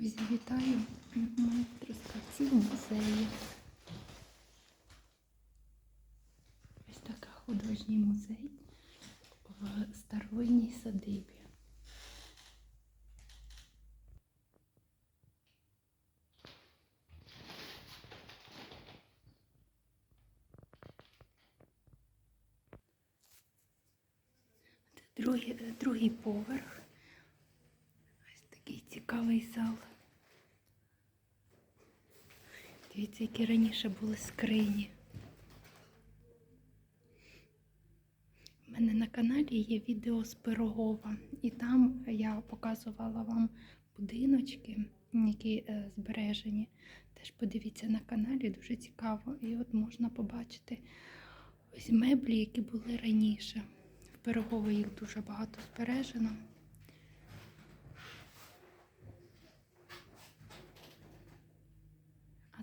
Друзі, вітаю Ми в Трускавці в музеї. Ось така художній музей в старовинній садибі. Другий, е, другий поверх. Ось такий цікавий зал. Дивіться, які раніше були скрині. У мене на каналі є відео з Пирогова, і там я показувала вам будиночки, які е, збережені. Теж подивіться на каналі, дуже цікаво. І от можна побачити ось меблі, які були раніше. В Пирогово їх дуже багато збережено.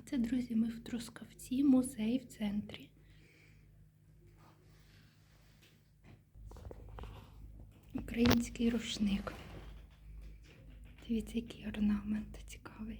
Це, друзі, ми в Трускавці, музей в центрі. Український рушник. Дивіться, який орнамент цікавий.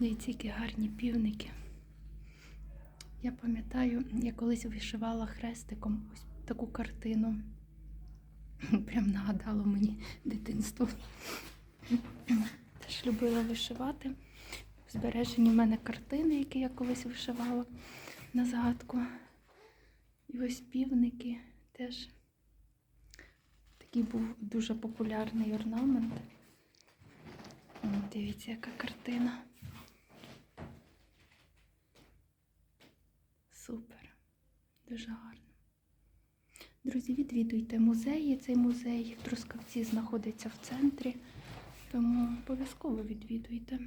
Дивіться, які гарні півники. Я пам'ятаю, я колись вишивала хрестиком ось таку картину. Прям нагадало мені дитинство. Теж любила вишивати. В збереженні в мене картини, які я колись вишивала на згадку. І ось півники теж такий був дуже популярний орнамент. Дивіться, яка картина. Супер, дуже гарно. Друзі, відвідуйте музеї. Цей музей в Трускавці знаходиться в центрі, тому обов'язково відвідуйте.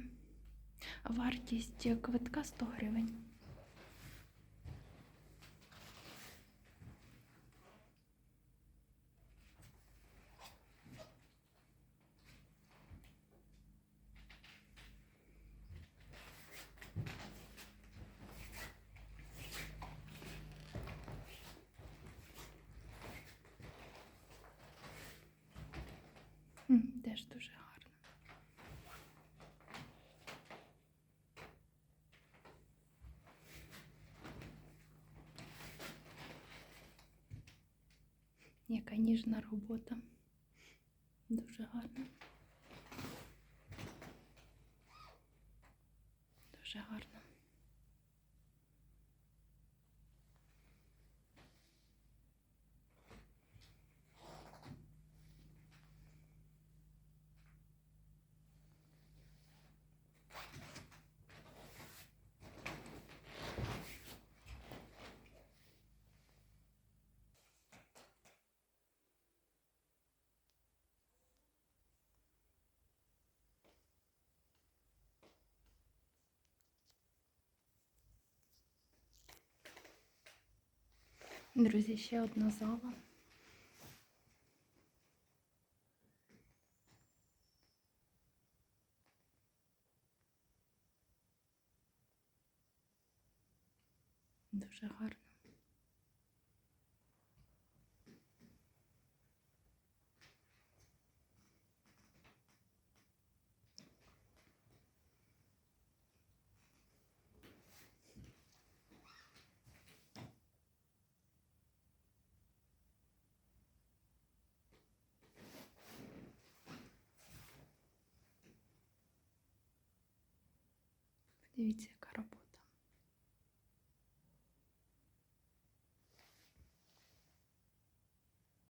Вартість квитка 100 гривень. Теж дуже гарно. Яка ніжна робота. Дуже гарно. Дуже гарно. Друзі, ще одна зала. Дуже гарно. Дивіться, яка робота.